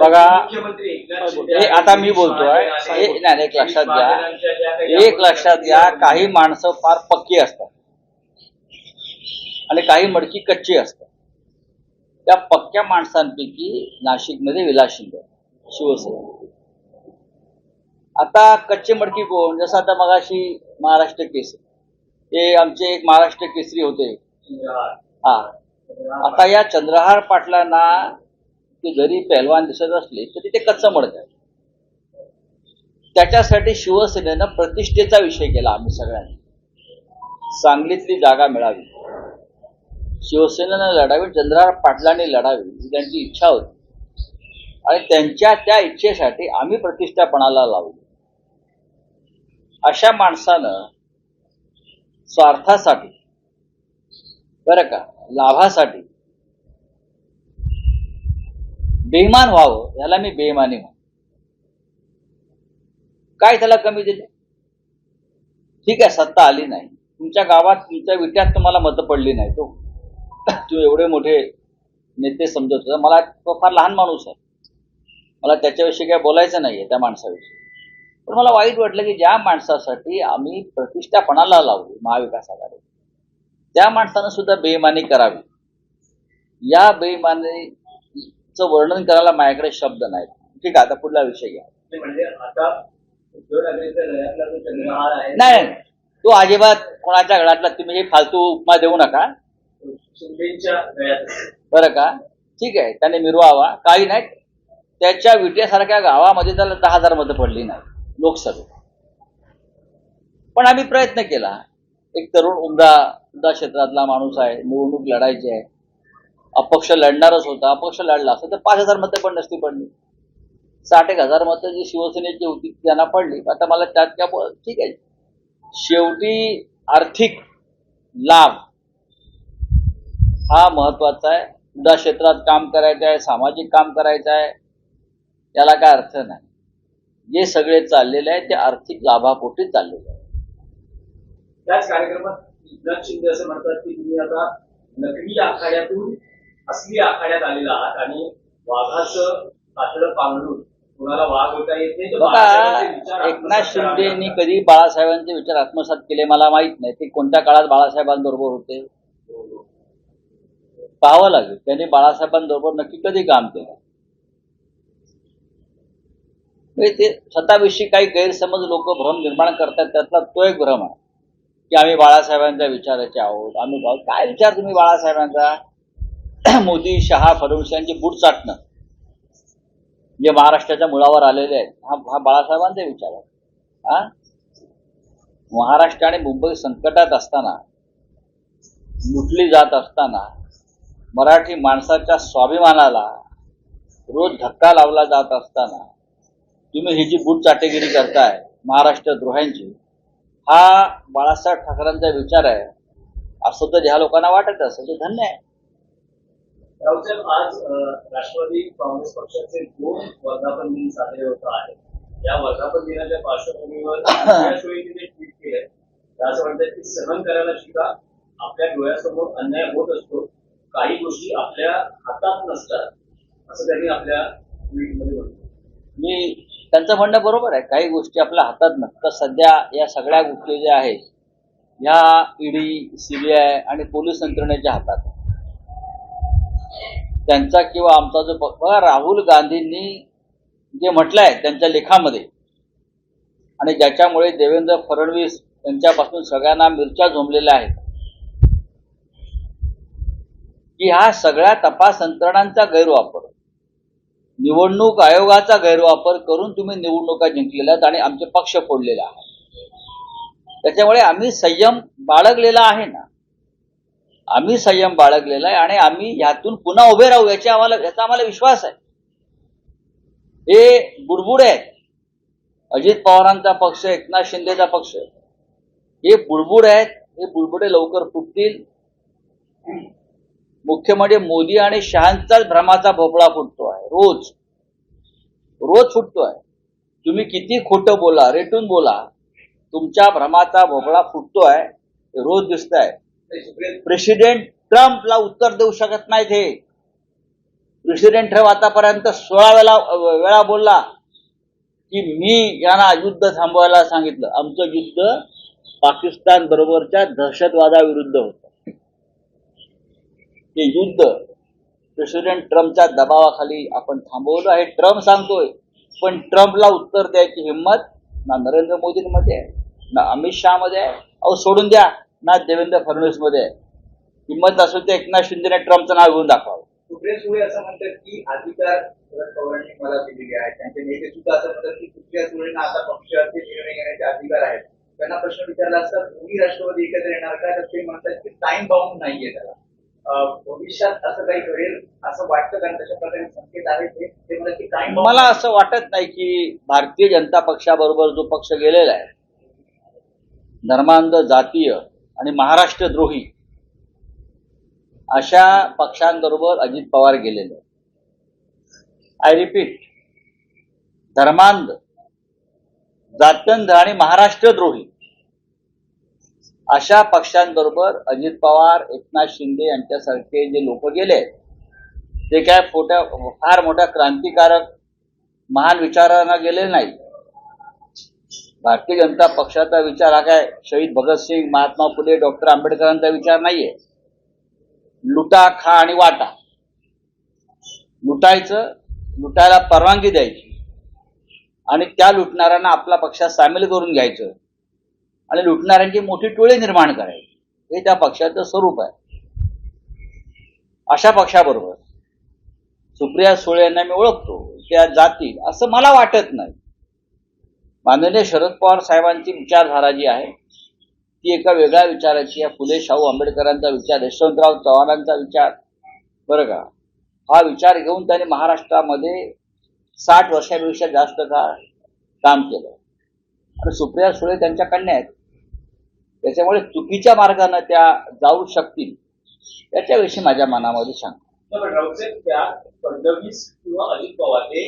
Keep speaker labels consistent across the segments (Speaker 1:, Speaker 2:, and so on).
Speaker 1: बघा, हे आता मी बोलतोय हे नाही एक लक्षात घ्या. एक लक्षात घ्या काही माणसं फार पक्की असतात. आणि काही मडकी कच्ची असतात. त्या पक्क्या माणसांपैकी नाशिकमध्ये विलास शिंदे शिवसेना. आता कच्चे मडकी कोण? जसं आता मगाशी महाराष्ट्र केसरी. हे आमचे एक महाराष्ट्र केसरी होते. हा. आता या चंद्रहार पाटलांना की जरी पहलवान दिसत असले तरी ते कच्चं मडक आहे त्याच्यासाठी शिवसेनेनं प्रतिष्ठेचा विषय केला आम्ही सगळ्यांनी. सांगलीतली जागा मिळावी. शिवसेनेनं लढावी चंद्रहार पाटलांनी लढावी ही त्यांची इच्छा होती. आणि त्यांच्या त्या इच्छेसाठी आम्ही प्रतिष्ठापणाला लावली अशा माणसानं स्वार्थासाठी बरं का लाभासाठी बेईमान व्हावं याला मी बेईमानी म्हणतो. काय त्याला कमी दिले? ठीक आहे सत्ता आली नाही. तुमच्या गावात तुमच्या विट्यात तुम्हाला मतं पडली नाही तो हो. तू एवढे मोठे नेते समजत होता. मला तो फार लहान माणूस आहे. मला त्याच्याविषयी काय बोलायचं नाहीये त्या माणसाविषयी. पण मला वाईट वाटलं की ज्या माणसासाठी आम्ही प्रतिष्ठापणाला लावली महाविकास आघाडी. त्या माणसानं सुद्धा बेईमानी करावी. या बेईमानीचं वर्णन करायला माझ्याकडे शब्द नाहीत. ठीक आहे आता पुढला विषय घ्या.
Speaker 2: म्हणजे
Speaker 1: नाही. तो अजिबात कोणाच्या गळातला तुम्ही हे फालतू उपमा देऊ नका. बरं का? ठीक आहे त्याने मिरवावा. काही नाही. त्याच्या विट्यासारख्या गावामध्ये त्याला दहा हजार मतं पडली नाही लोकसभेत. पण आम्ही प्रयत्न केला. एक तरुण उमदा उमदा क्षेत्रातला माणूस आहे निवडणूक लढायची आहे. अपक्ष लढणारच होता अपक्ष लढला असं तर पाच हजार मतं पण नसती पडली. साठ एक हजार मतं जी शिवसेनेची होती त्यांना पडली. आता मला त्यात काय ठीक आहे. शेवटी आर्थिक लाभ हा महत्त्वाचा आहे. उदा क्षेत्रात काम करायचं आहे सामाजिक काम करायचं आहे याला काय अर्थ नाही. जे सगळे चाललेले आहे ते आर्थिक लाभापोटी चाललेले आहे
Speaker 2: त्याच कार्यक्रमात एकनाथ शिंदे असं म्हणतात की तुम्ही आता नकली आखाड्यातून असली आखाड्यात आलेला आहात आणि वाघाचं कातडं पांघरून कोणाला वाघ होता येत नाही तर बाळासाहेबांचे विचार
Speaker 1: बघा एकनाथ
Speaker 2: आत्मसात करावे
Speaker 1: शिंदेनी कधी बाळासाहेबांचे विचार आत्मसात केले मला माहीत नाही. ते कोणत्या काळात बाळासाहेबांबरोबर होते? पाहावं लागेल. त्यांनी बाळासाहेबांबरोबर नक्की कधी काम केलं? म्हणजे ते स्वतःविषयी काही गैरसमज लोक भ्रम निर्माण करतात त्यातला तो एक भ्रम आहे की आम्ही बाळासाहेबांच्या विचाराचे आहोत आम्ही काय विचार तुम्ही बाळासाहेबांचा? मोदी शहा फडणवीस यांचे बूट चाटणं. जे महाराष्ट्राच्या मुळावर आलेले आहेत. हा हा बाळासाहेबांचे विचार आहे. हा? महाराष्ट्र आणि मुंबई संकटात असताना लुटली जात असताना मराठी माणसाच्या स्वाभिमानाला रोज धक्का लावला जात असताना तुम्ही ही जी बूट चाटेगिरी करताय महाराष्ट्र द्रोह्यांची हा बाळासाहेब ठाकरेंचा विचार आहे. असं तर ह्या लोकांना वाटत असेल. ते धन्य आहे.
Speaker 2: राऊसाहेब आज राष्ट्रवादी काँग्रेस पक्षाचे दोन वर्धापन दिन साजरे होत आहेत. या वर्धापन दिनाच्या पार्श्वभूमीवर तिने ट्विट केलंय. असं म्हणतात की सहन करायला शिका आपल्या डोळ्यासमोर अन्याय होत असतो. काही गोष्टी आपल्या हातात नसतात असं त्यांनी आपल्या ट्विटमध्ये म्हटलं
Speaker 1: मी त्यांचं म्हणणं बरोबर आहे. काही गोष्टी आपल्या हातात नसतात. सध्या या सगळ्या गोष्टी ज्या आहेत ह्या ईडी सीबीआय आणि पोलीस यंत्रणेच्या हातात. आहे. त्यांचा किंवा आमचा जो बघा राहुल गांधींनी जे म्हटलंय त्यांच्या लेखामध्ये आणि ज्याच्यामुळे देवेंद्र फडणवीस यांच्यापासून सगळ्यांना मिरच्या झोंबलेल्या आहेत. की हा सगळ्या तपास यंत्रणांचा गैरवापर निवडणूक आयोगाचा गैरवापर करून तुम्ही निवडणुका जिंकलेल्या आहेत आणि आमचे पक्ष फोडलेले आहात. त्याच्यामुळे आम्ही संयम बाळगलेला आहे ना? आम्ही संयम बाळगलेला आहे आणि आम्ही ह्यातून पुन्हा उभे राहू याची आम्हाला याचा आम्हाला विश्वास आहे. हे बुडबुडे आहेत. अजित पवारांचा पक्ष एकनाथ शिंदेचा पक्ष. हे बुडबुड आहेत. हे बुडबुडे लवकर फुटतील. मुख्य म्हणजे मोदी आणि शहांचाच भ्रमाचा भोपळा फुटतो आहे. रोज. रोज फुटतो आहे. तुम्ही किती खोटं बोला रेटून बोला. तुमच्या भ्रमाचा भोपळा फुटतो आहे. रोज दिसत आहे प्रेसिडेंट ट्रम्पला उत्तर देऊ शकत नाहीत हे. प्रेसिडेंट ट्रम्प आतापर्यंत सोळा वेळा वेळा बोलला की मी यांना युद्ध थांबवायला सांगितलं. आमचं युद्ध पाकिस्तान बरोबरच्या दहशतवादाविरुद्ध होत. ते युद्ध प्रेसिडेंट ट्रम्पच्या दबावाखाली आपण थांबवलं हे ट्रम्प सांगतोय पण ट्रम्पला उत्तर द्यायची हिंमत ना नरेंद्र मोदींमध्ये आहे ना अमित शहामध्ये आहे. अहो सोडून द्या. ना देवेंद्र फडणवीसमध्ये. आहे हिंमत असून ते एकनाथ शिंदेने ट्रम्पचं नाव घेऊन दाखवावं.
Speaker 3: सुप्रिया सुळे असं म्हणतात की अधिकार शरद पवारांनी मला दिलेले आहेत. त्यांचे नेते सुद्धा असं म्हणतात की सुप्रिया सुळेंना आता पक्षाचे निर्णय घेण्याचे अधिकार आहेत. त्यांना प्रश्न विचारला असता दोन्ही राष्ट्रवादी एकत्र येणार का? तर ते म्हणतात की टाइम बाउंड नाहीये त्याला. भविष्यात असं काही घडेल असं वाटतं कारण तशा प्रकारे संकेत आहेत ते. ते म्हणतात की टाइम
Speaker 1: मला असं वाटत नाही की भारतीय जनता पक्षाबरोबर जो पक्ष गेलेला आहे धर्मांध जातीय आणि महाराष्ट्रद्रोही अशा पक्षांबरोबर अजित पवार गेलेले. आय रिपीट धर्मांध जातंध आणि महाराष्ट्रद्रोही अशा पक्षांबरोबर अजित पवार एकनाथ शिंदे यांच्यासारखे जे लोक गेले आहेत, ते काय फोट्या फार मोठ्या क्रांतिकारक महान विचारांना गेले नाही भारतीय जनता पक्षाचा विचार हा काय? शहीद भगतसिंग महात्मा फुले डॉक्टर आंबेडकरांचा विचार नाहीये. लुटा खा आणि वाटा. लुटायचं लुटायला परवानगी द्यायची. आणि त्या लुटणाऱ्यांना आपल्या पक्षात सामील करून घ्यायचं. आणि लुटणाऱ्यांची मोठी टोळी निर्माण करायची. हे त्या पक्षाचं स्वरूप आहे. अशा पक्षाबरोबर सुप्रिया सुळे यांना मी ओळखतो. त्या जातील असं मला वाटत नाही. माननीय शरद पवार साहेबांची विचारधारा जी आहे ती एका वेगळ्या विचाराची आहे. फुले शाहू आंबेडकरांचा विचार यशवंतराव चव्हाणांचा विचार. बरं का? हा विचार घेऊन त्यांनी महाराष्ट्रामध्ये साठ वर्षापेक्षा जास्त काळ काम केलं. आणि सुप्रिया सुळे त्यांच्या कन्या आहेत. त्याच्यामुळे चुकीच्या मार्गानं त्या जाऊ शकतील याच्याविषयी माझ्या मनामध्ये
Speaker 2: सांग फडणवीस किंवा अजित पवार हे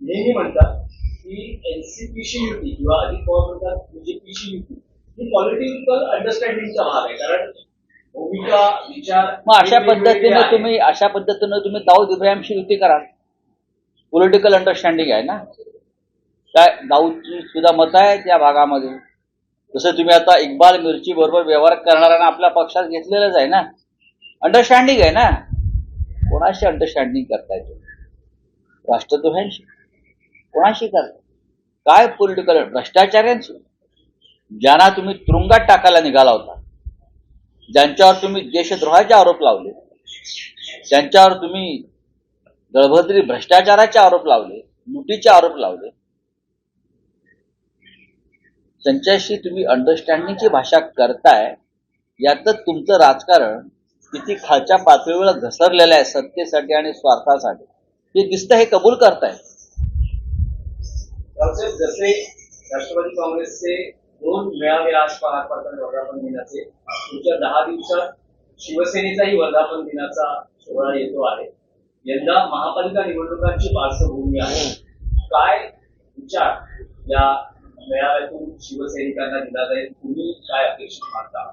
Speaker 2: नेहमी म्हणतात की एनसीपीशी युती किंवा पवार म्हणतात युती ही पॉलिटिकल अंडरस्टँडिंगचा भाग आहे. कारण भूमिका विचार
Speaker 1: मग अशा पद्धतीनं. तुम्ही अशा पद्धतीनं तुम्ही दाऊद इब्राहिमशी युती करा पॉलिटिकल अंडरस्टँडिंग आहे ना? काय दाऊदची सुद्धा मत आहे त्या भागामध्ये. जसं तुम्ही आता इक्बाल मिरची बरोबर व्यवहार करणाऱ्यांना आपल्या पक्षात घेतलेलंच आहे ना? अंडरस्टँडिंग आहे ना? कोणाशी अंडरस्टँडिंग करताय तुम्ही? राष्ट्रद्रोह्यांशी. कोणाशी करताय काय पॉलिटिकल भ्रष्टाचार्यांशी ज्यांना तुम्ही तुरुंगात टाकायला निघाला होता ज्यांच्यावर तुम्ही देशद्रोहाचे आरोप लावले त्यांच्यावर तुम्ही दळभद्री भ्रष्टाचाराचे आरोप लावले लुटीचे आरोप लावले त्यांच्याशी तुम्ही अंडरस्टँडिंगची भाषा करताय यातच तुमचं राजकारण किती खालच्या पातळीवर घसरलेलं आहे सत्तेसाठी आणि स्वार्थासाठी ते दिसतं हे कबूल करताय
Speaker 2: राऊतसाहेब जसे राष्ट्रवादी काँग्रेसचे दोन मेळावे आज पार पडतात वर्धापन दिनाचे पुढच्या दहा दिवसात शिवसेनेचाही वर्धापन दिनाचा सोहळा येतो आहे. यंदा महापालिका निवडणुकांची पार्श्वभूमी आहे. काय विचार या मेळाव्यातून शिवसैनिकांना दिला जाईल? तुम्ही काय अपेक्षित मानता?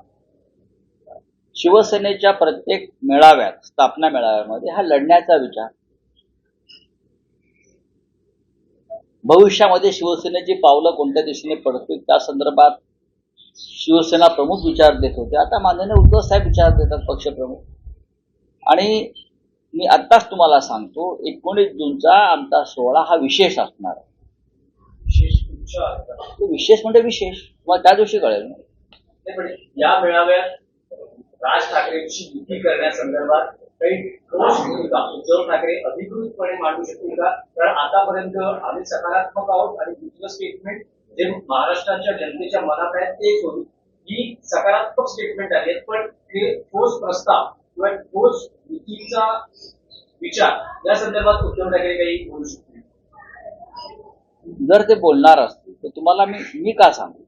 Speaker 1: शिवसेनेच्या प्रत्येक मेळाव्यात स्थापना मेळाव्यामध्ये हा लढण्याचा विचार भविष्यामध्ये शिवसेनेची पावलं कोणत्या दिशेने पडतील त्या संदर्भात शिवसेना प्रमुख विचार देत होते. आता माननीय उद्धव साहेब विचार देतात पक्षप्रमुख. आणि मी आत्ताच तुम्हाला सांगतो एकोणीस जूनचा आमचा सोहळा हा विशेष असणार. आहे
Speaker 2: विशेष
Speaker 1: म्हणजे विशेष. तुम्हाला त्या दिवशी कळेल
Speaker 2: या मेळाव्यात राज ठाकरेंची युती करण्यासंदर्भात उद्धव ठाकरे अधिकृतपणे मांडू शकतील का? कारण आतापर्यंत आम्ही सकारात्मक आहोत आणि दुसरं स्टेटमेंट जे महाराष्ट्राच्या जनतेच्या मनात आहे ते करू. ही सकारात्मक स्टेटमेंट आहेत पण हे ठोस प्रस्ताव किंवा ठोस युतीचा विचार या संदर्भात उद्धव ठाकरे काही बोलू शकतील.
Speaker 1: जर ते बोलणार असतील तर तुम्हाला मी मी का सांगू?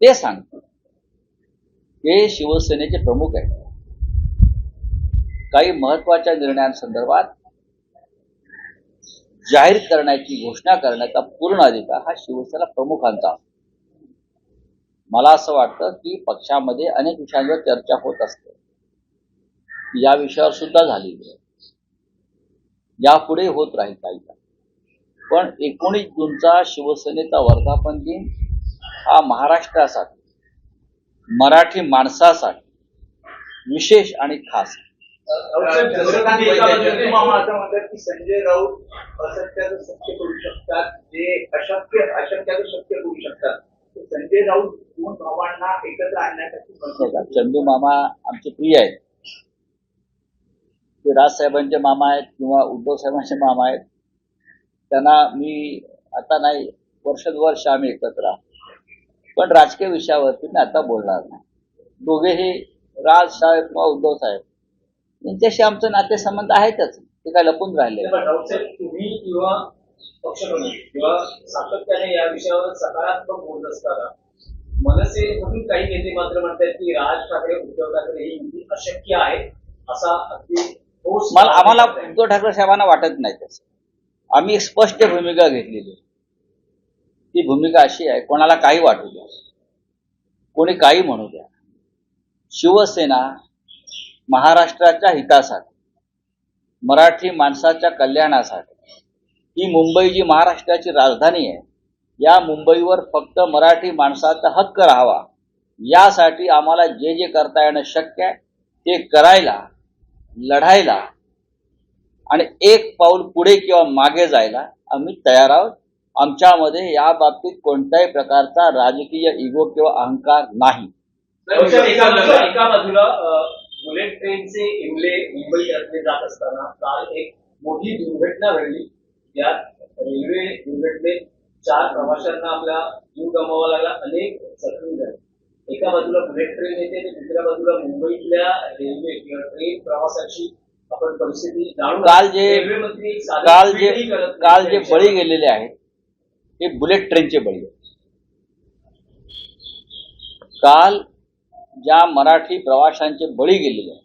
Speaker 1: ते सांगतो. ते शिवसेनेचे प्रमुख आहेत. काही महत्त्वाच्या निर्णयांसंदर्भात जाहीर करण्याची घोषणा करण्याचा पूर्ण अधिकार हा शिवसेना प्रमुखांचा मला असं वाटतं की पक्षामध्ये अनेक विषयांवर चर्चा होत असते. या विषयावर सुद्धा झालेली आहे. यापुढे होत राहील काही पण एकोणीस जूनचा शिवसेनेचा वर्धापन दिन हा महाराष्ट्रासाठी मराठी माणसासाठी विशेष आणि खास आहे.
Speaker 3: चंद्रकांत वैद्य मामा असं म्हणतात की संजय राऊत असत्याचं सत्य करू शकतात. जे अशक्य अशक्याचं शक्य करू शकतात. संजय राऊत दोन भावांना एकत्र आणण्यासाठी?
Speaker 1: चंदू मामा आमचे प्रिय आहेत. ते राजसाहेबांचे मामा आहेत किंवा उद्धव साहेबांचे मामा आहेत. त्यांना मी आता नाही वर्ष वर्ष आम्ही एकत्र आहोत. पण राजकीय विषयावरती मी आता बोलणार नाही. दोघेही राज साहेब किंवा उद्धव साहेब यांच्याशी आमचं नातेसंबंध आहेतच ते काय लपून राहिले.
Speaker 2: तुम्ही किंवा पक्षप्रमुख किंवा सातत्याने या विषयावर सकारात्मक बोलत असताना मनसेमधून काही नेते मात्र म्हणतात की राज ठाकरे उद्धव ठाकरे ही युती अशक्य आहे असा अगदी ठोस
Speaker 1: मला आम्हाला उद्धव ठाकरे साहेबांना वाटत नाही तसं. आम्ही एक स्पष्ट भूमिका घेतलेली. ती भूमिका अशी आहे कोणाला काही वाटू द्या कोणी काही म्हणू द्या. शिवसेना महाराष्ट्राच्या हितासाठी मराठी माणसाच्या कल्याणासाठी. ही मुंबई जी महाराष्ट्राची राजधानी आहे या मुंबईवर फक्त मराठी माणसाचा हक्क राहावा यासाठी आम्हाला जे जे करता येणं शक्य आहे ते करायला लढायला आणि एक पाऊल पुढे किंवा मागे जायला आम्ही तयार आहोत. आमच्यामध्ये या बाबतीत कोणत्याही प्रकारचा राजकीय इगो किंवा अहंकार नाही.
Speaker 2: बुलेट ट्रेनचे इमले मुंबई यात्रे जात असताना काल एक मोठी दुर्घटना घडली यात रेल्वे दुर्घटनेत चार प्रवाशांना आपला जीव गमावा लागला अनेक जखमी झाले एका बाजूला बुलेट ट्रेन येते आणि दुसऱ्या बाजूला मुंबईतल्या रेल्वे किंवा ट्रेन प्रवासाची आपण परिस्थिती जाणून
Speaker 1: काल जे
Speaker 2: रेल्वे मंत्री एक साधं
Speaker 1: काल जे काल जे. बळी गेलेले आहेत ते बुलेट ट्रेनचे बळी. काल ज्या मराठी प्रवाशांचे बळी गेलेले आहेत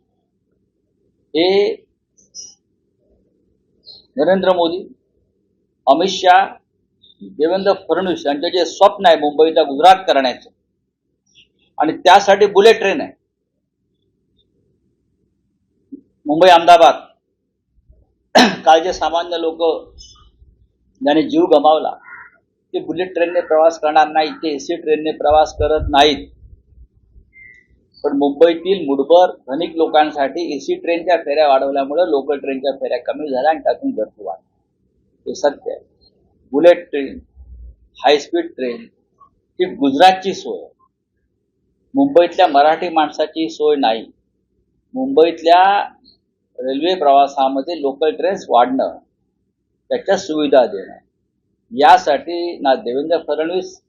Speaker 1: हे नरेंद्र मोदी अमित शहा देवेंद्र फडणवीस यांचं जे स्वप्न आहे मुंबईचा गुजरात करण्याचं आणि त्यासाठी बुलेट ट्रेन आहे. मुंबई अहमदाबाद काल जे सामान्य लोक ज्याने जीव गमावला ते बुलेट ट्रेनने प्रवास करणार नाही ते एसी ट्रेनने प्रवास करत नाहीत. पण मुंबईतील मुठभर धनिक लोकांसाठी एसी ट्रेनच्या फेऱ्या वाढवल्यामुळे लोकल ट्रेनच्या फेऱ्या कमी झाल्या आणि त्यातून गर्दी वाढली हे सत्य आहे. Bullet train high speed train ही गुजरातची सोय मुंबईतल्या मराठी माणसाची सोय नाही. मुंबईतल्या रेल्वे प्रवासामध्ये लोकल ट्रेन्स वाढणं त्याच्या सुविधा देणं. यासाठी ना देवेंद्र फडणवीस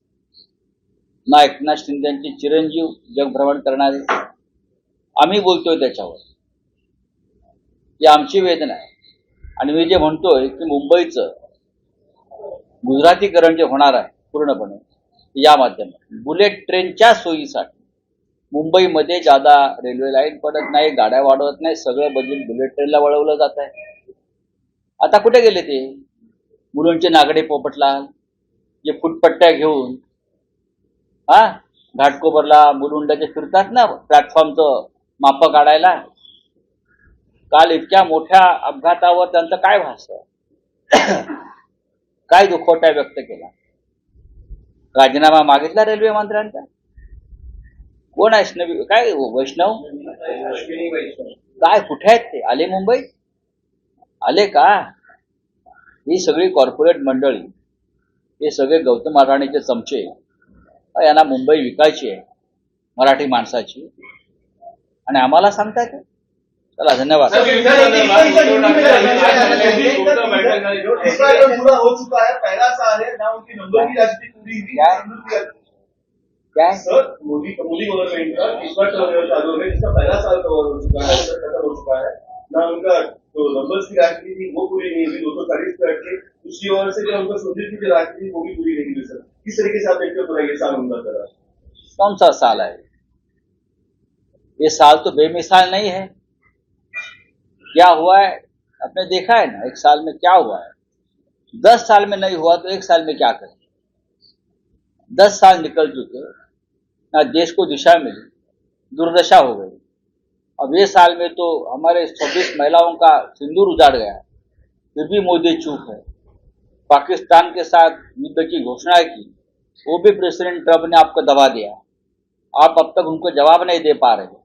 Speaker 1: ना एकनाथ शिंदेची चिरंजीव जगभ्रमण करणारे. आम्ही बोलतोय त्याच्यावर. ही आमची वेदना आहे. आणि मी जे म्हणतोय की मुंबईचं गुजरातीकरण जे होणार आहे पूर्णपणे या माध्यमात बुलेट ट्रेनच्या सोयीसाठी. मुंबईमध्ये जादा रेल्वे लाईन पडत नाही गाड्या वाढवत नाही सगळं बजेट बुलेट ट्रेनला वळवलं जात आहे. आता कुठे गेले ते? मुलांचे नागडे पोपटलाल जे फुटपट्ट्या घेऊन हा? घाटकोपरला मुलुंडाचे फिरतात ना प्लॅटफॉर्मचं माप काढायला? काल इतक्या मोठ्या अपघातावर त्यांचं काय भाष्य? काय दुखवटा व्यक्त केला? राजीनामा मागितला रेल्वे मंत्र्यांचा? कोण वैष्णवी? काय वैष्णव
Speaker 2: वैष्णव?
Speaker 1: काय कुठे आहेत ते? आले मुंबई? आले का? ही सगळी कॉर्पोरेट मंडळी हे सगळे गौतम महाराणीचे चमचे. यांना मुंबई विकायची आहे मराठी माणसाची. आणि आम्हाला सांगताय ते चला धन्यवाद.
Speaker 4: दूसरा जो पूरा हो चुका है पहला साल है ना उनकी नंबर की की का चालू है जिसका पहला साल कवर हो चुका है खत्म हो चुका है ना उनका जो नंबर्स की राजनीति थी वो पूरी नहीं हुई दो सौ चालीस पे अटके दूसरी ओर से जो उनका सुधीर की थी वो भी पूरी नहीं हुई सर. किस तरीके से आप देखते हो ये साल उनका सर
Speaker 1: कौन सा साल है? ये साल तो बेमिसाल नहीं है। क्या हुआ है? आपने देखा है ना, एक साल में क्या हुआ है? दस साल में नहीं हुआ तो एक साल में क्या करें? दस साल निकल चुके, ना देश को दिशा मिली, दुर्दशा हो गई। अब ये साल में तो हमारे छब्बीस महिलाओं का सिंदूर उजाड़ गया फिर भी मोदी चूक है। पाकिस्तान के साथ युद्ध की घोषणा की। वो भी प्रेसिडेंट ट्रंप ने आपको दबा दिया। आप अब तक उनको जवाब नहीं दे पा रहे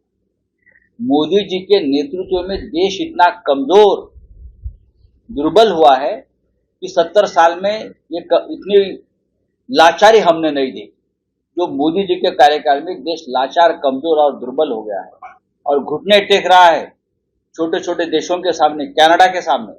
Speaker 1: मोदी जी के नेतृत्व में देश इतना कमज़ोर, दुर्बल हुआ है कि सत्तर साल में ये इतनी लाचारी हमने नहीं देखी। जो मोदी जी के कार्यकाल में देश लाचार, कमज़ोर और दुर्बल हो गया है और घुटने टेक रहा है। छोटे छोटे देशों के सामने, कनाडा के सामने।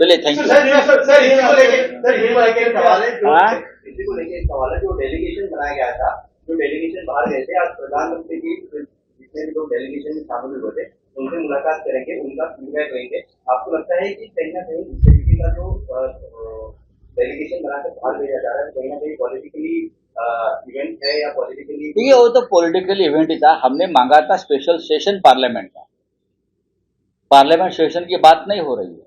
Speaker 1: चलिए thank you
Speaker 5: sir sir sir इसी को लेके सर इसी को लेके सवाल है जो
Speaker 1: हाँ?
Speaker 5: इसी को लेके एक सवाल है जो डेलीगेशन बनाया गया था जो डेलीगेशन बाहर गए थे आज प्रधानमंत्री की जितने भी लोग डेलीगेशन में शामिल हुए थे उनसे मुलाकात करेंगे उनका फीडबैक लेंगे। आपको लगता है कि कहीं ना कहीं इस तरीके का जो डेलीगेशन बनाकर बाहर भेजा जा रहा है कहीं ना कहीं पॉलिटिकली इवेंट है या पॉलिटिकली
Speaker 1: वो तो पॉलिटिकल इवेंट ही था। हमने मांगा था स्पेशल सेशन पार्लियामेंट का। पार्लियामेंट सेशन की बात नहीं हो रही है।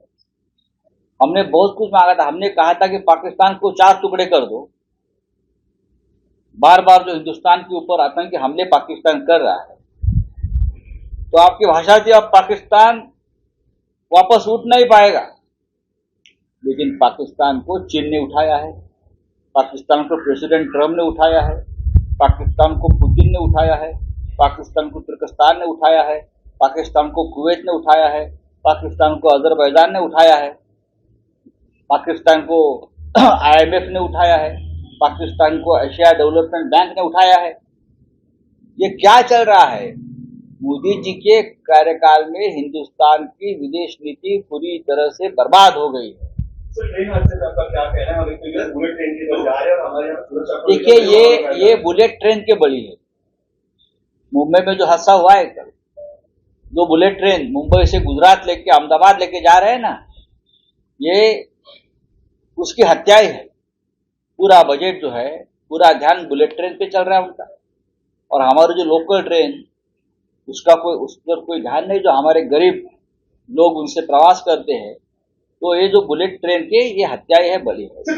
Speaker 1: हमने बहुत कुछ मांगा था। हमने कहा था कि पाकिस्तान को चार टुकड़े कर दो। बार बार जो हिंदुस्तान के ऊपर आतंकी हमले पाकिस्तान कर रहा है। तो आपकी भाषा थी, अब पाकिस्तान वापस उठ नहीं पाएगा। लेकिन पाकिस्तान को चीन ने उठाया है। पाकिस्तान को प्रेसिडेंट ट्रंप ने उठाया है। पाकिस्तान को पुतिन ने उठाया है। पाकिस्तान को तुर्कस्तान ने उठाया है। पाकिस्तान को कुवैत ने उठाया है। पाकिस्तान को अजरबैजान ने उठाया है। पाकिस्तान को आईएमएफ ने उठाया है पाकिस्तान को एशिया डेवलपमेंट बैंक ने उठाया है। ये क्या चल रहा है? मोदी जी के कार्यकाल में हिंदुस्तान की विदेश नीति पूरी तरह से बर्बाद हो गई है।
Speaker 4: है तो
Speaker 1: देखिए ये ये बुलेट ट्रेन के बड़ी है। मुंबई में जो हादसा हुआ है कल जो बुलेट ट्रेन मुंबई से गुजरात लेके अहमदाबाद लेके जा रहे हैं ना ये उसकी हत्याएँ है। पूरा बजट जो है, पूरा ध्यान बुलेट ट्रेन पे चल रहा है उनका। और हमारे जो लोकल ट्रेन उसका कोई, उस पर कोई ध्यान नहीं, जो हमारे गरीब लोग उनसे प्रवास करते हैं तो ये जो बुलेट ट्रेन के, ये हत्याएँ है, बली है।